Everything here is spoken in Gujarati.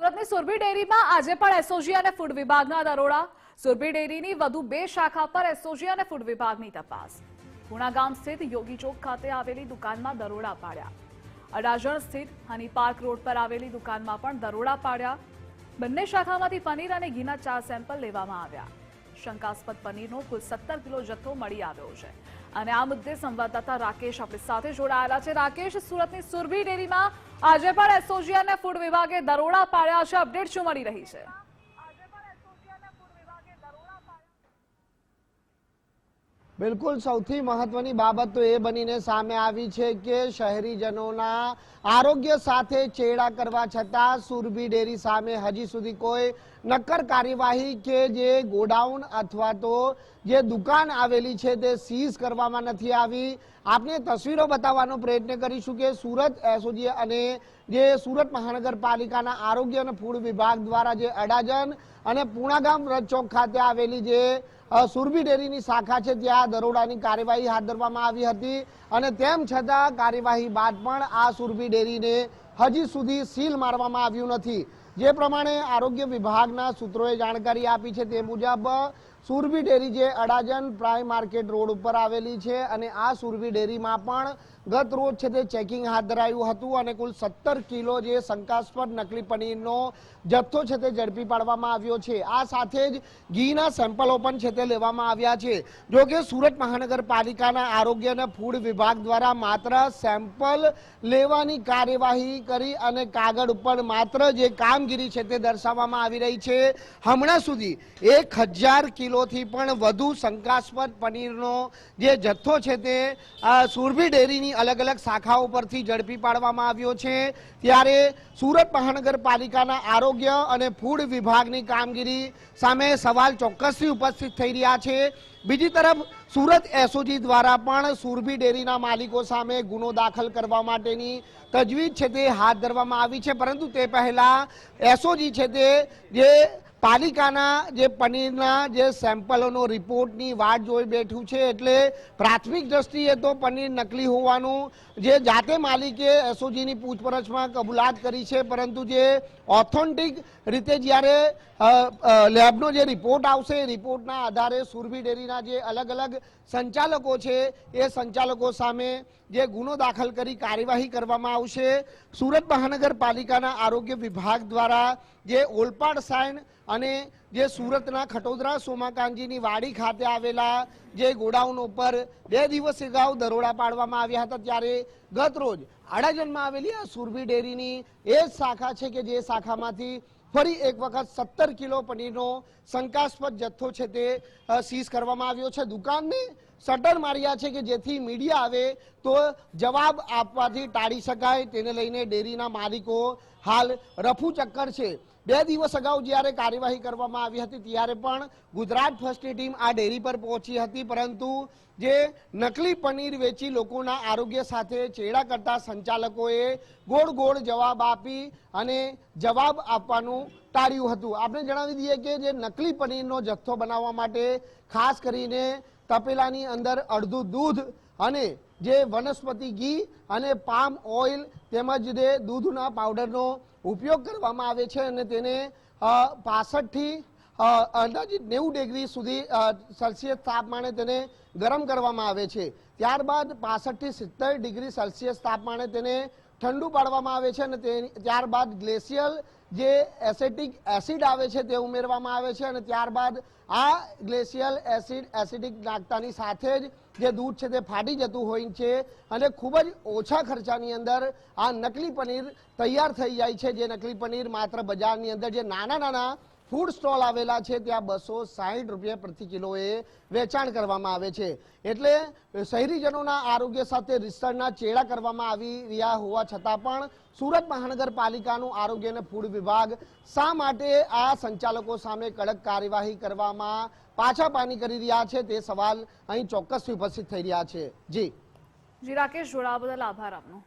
સુરતની સુરભી ડેરીમાં આજે પણ એસઓજી અને ફૂડ વિભાગના દરોડા. સુરભી ડેરીની વધુ બે શાખા પર એસઓજી અને ફૂડ વિભાગની તપાસ. ગુણાગામ સ્થિત યોગી ચોક ખાતે આવેલી દુકાનમાં દરોડા પાડ્યા. અડાજણ સ્થિત હની પાર્ક રોડ પર આવેલી દુકાનમાં પણ દરોડા પાડ્યા. બંને શાખામાંથી પનીર અને ઘીના ચાર સેમ્પલ લેવામાં આવ્યા. શંકાસ્પદ પનીરનો કુલ સત્તર કિલો જથ્થો મળી આવ્યો છે. અને આ મુદ્દે સંવાદદાતા રાકેશ આપણી સાથે જોડાયેલા છે. રાકેશ, સુરતની સુરભી ડેરીમાં આજે પણ એસઓજી અને ફૂડ વિભાગે દરોડા પાડ્યા છે. અપડેટ શું મળી રહી છે? બિલકુલ સૌથી મહત્વની બાબત તો એ બનીને સામે આવી છે કે શહેરીજનોના આરોગ્ય સાથે ચેડા કરવા છતાં સુરભી ડેરી સામે હજી સુધી કોઈ નક્કર કાર્યવાહી કે જે ગોડાઉન અથવા તો જે દુકાન આવેલી છે તે સીઝ કરવામાં નથી આવી. આપને તસવીરો બતાવવાનો પ્રયત્ન કરીશું કે સુરત એસઓજી અને જે સુરત મહાનગરપાલિકાના આરોગ્ય અને ફૂડ વિભાગ દ્વારા જે અડાજન અને પૂણાગામ રજચોક ખાતે આવેલી જે સુરભી ડેરીની શાખા છે ત્યાં દરોડાની કાર્યવાહી હાથ ધરવામાં આવી હતી અને તેમ છતાં કાર્યવાહી બાદ પણ આ સુરભી ડેરીને હજી સુધી સીલ મારવામાં આવ્યું નથી. જે પ્રમાણે આરોગ્ય વિભાગના સૂત્રોએ જાણકારી આપી છે તે મુજબ સુરભી ડેરી જે અડાજન પ્રાઇમ માર્કેટ રોડ ઉપર આવેલી છે અને આ સુરભી ડેરીમાં પણ ગત રોજ છે તે ચેકિંગ હાથ ધરાયું હતું અને કુલ સત્તર કિલો જે શંકાસ્પદ નકલી પનીરનો જથ્થો છે તે ઝડપી પાડવામાં આવ્યો છે. આ સાથે જ ઘીના સેમ્પલો પણ છે તે લેવામાં આવ્યા છે. જો કે સુરત મહાનગરપાલિકાના આરોગ્ય અને ફૂડ વિભાગ દ્વારા માત્ર સેમ્પલ લેવાની કાર્યવાહી કરી અને કાગળ ઉપર માત્ર જે કામગીરી છે તે દર્શાવવામાં આવી રહી છે. હમણાં સુધી એક હજાર કિલોથી પણ વધુ શંકાસ્પદ પનીરનો જે જથ્થો છે તે સુરભી ડેરીની અલગ અલગ શાખાઓ પરથી ઝડપી પાડવામાં આવ્યો છે. ત્યારે સુરત મહાનગરપાલિકાના આરોગ્ય અને ફૂડ વિભાગની કામગીરી સામે સવાલ ચોક્કસથી ઉપસ્થિત થઈ રહ્યા છે. બીજી તરફ, સુરત એસઓજી દ્વારા પણ સુરભી ડેરીના માલિકો સામે ગુનો દાખલ કરવા માટેની તજવીજ છે તે હાથ ધરવામાં આવી છે. પરંતુ તે પહેલા એસઓજી છે તે જે પાલિકાના જે પનીરના જે સેમ્પલોનો રિપોર્ટની વાટ જોઈ બેઠું છે એટલે પ્રાથમિક દ્રષ્ટિએ તો પનીર નકલી હોવાનું જે જાતે માલિકે એસઓજીની પૂછપરછમાં કબૂલાત કરી છે. પરંતુ જે ઓથેન્ટિક રીતે જ્યારે લેબનો જે રિપોર્ટ આવશે, એ રિપોર્ટના આધારે સુરભી ડેરીના જે અલગ અલગ સંચાલકો છે, એ સંચાલકો સામે જે ગુનો દાખલ કરી કાર્યવાહી કરવામાં આવશે. સુરત મહાનગરપાલિકાના આરોગ્ય વિભાગ દ્વારા જે ઓલપાડ સાઇન અને જે સુરતના ખટોદરા સોમાકાંજીની વાડી ખાતે આવેલા જે ગોડાઉન ઉપર બે દિવસ અગાઉ દરોડા પાડવામાં આવ્યા હતા. ત્યારે ગત રોજ આડાજનમાં આવેલી આ સુરભી ડેરીની એ જ શાખા છે કે જે શાખામાંથી ફરી એક વખત સત્તર કિલો પનીરનો શંકાસ્પદ જથ્થો છે તે સીઝ કરવામાં આવ્યો છે. દુકાનને શટર માર્યા છે કે જેથી મીડિયા આવે તો જવાબ આપવાથી ટાળી શકાય. તેને લઈને ડેરીના માલિકો હાલ રફુ ચક્કર છે. બે દિવસ અગાઉ જ્યારે કાર્યવાહી કરવામાં આવી હતી ત્યારે પણ ગુજરાત ફર્સ્ટની ટીમ આ ડેરી પર પહોંચી હતી. પરંતુ જે નકલી પનીર વેચી લોકોના આરોગ્ય સાથે ચેડા કરતા સંચાલકોએ ગોળ ગોળ જવાબ આપી અને જવાબ આપવાનું ટાળ્યું હતું. આપણે જણાવી દઈએ કે જે નકલી પનીરનો જથ્થો બનાવવા માટે ખાસ કરીને તપેલાની અંદર અડધું દૂધ અને જે વનસ્પતિ ઘી અને પામ ઓઇલ તેમજ જે દૂધના પાવડરનો ઉપયોગ કરવામાં આવે છે અને તેને પાસઠથી અંદાજિત નેવું ડિગ્રી સુધી સેલ્સિયસ તાપમાને તેને ગરમ કરવામાં આવે છે. ત્યારબાદ પાસઠથી સિત્તેર ડિગ્રી સેલ્સિયસ તાપમાને તેને ઠંડુ પાડવામાં આવે છે અને ત્યારબાદ ગ્લેશિયલ જે એસેટિક એસિડ આવે છે તે ઉમેરવામાં આવે છે અને ત્યારબાદ આ ગ્લેશિયલ એસિડ, એસિડિક નાખતાની સાથે જ જે દૂધ છે તે ફાટી જતું હોય છે અને ખૂબ જ ઓછા ખર્ચાની અંદર આ નકલી પનીર તૈયાર થઈ જાય છે. જે નકલી પનીર માત્ર બજારની અંદર જે નાના નાના ફૂડ સ્ટોલ આવેલા છે, ત્યાં બસો સાહીઠ રૂપિયા પ્રતિ કિલોએ વેચાણ કરવામાં આવે છે. એટલે શહેરીજનોના આરોગ્ય સાથે રીસણના ચેડા કરવામાં આવી રહ્યા હોવા છતાં પણ સુરત મહાનગરપાલિકાનું આરોગ્ય અને ફૂડ વિભાગ શા માટે આ સંચાલકો સામે કડક કાર્યવાહી કરવામાં પાછા પાની કરી રહ્યા છે તે સવાલ અહીં ચોક્કસથી ઉપસ્થિત થઈ રહ્યા છે. જી. જી, રાકેશ જોડાવા બદલ આભાર આપનો.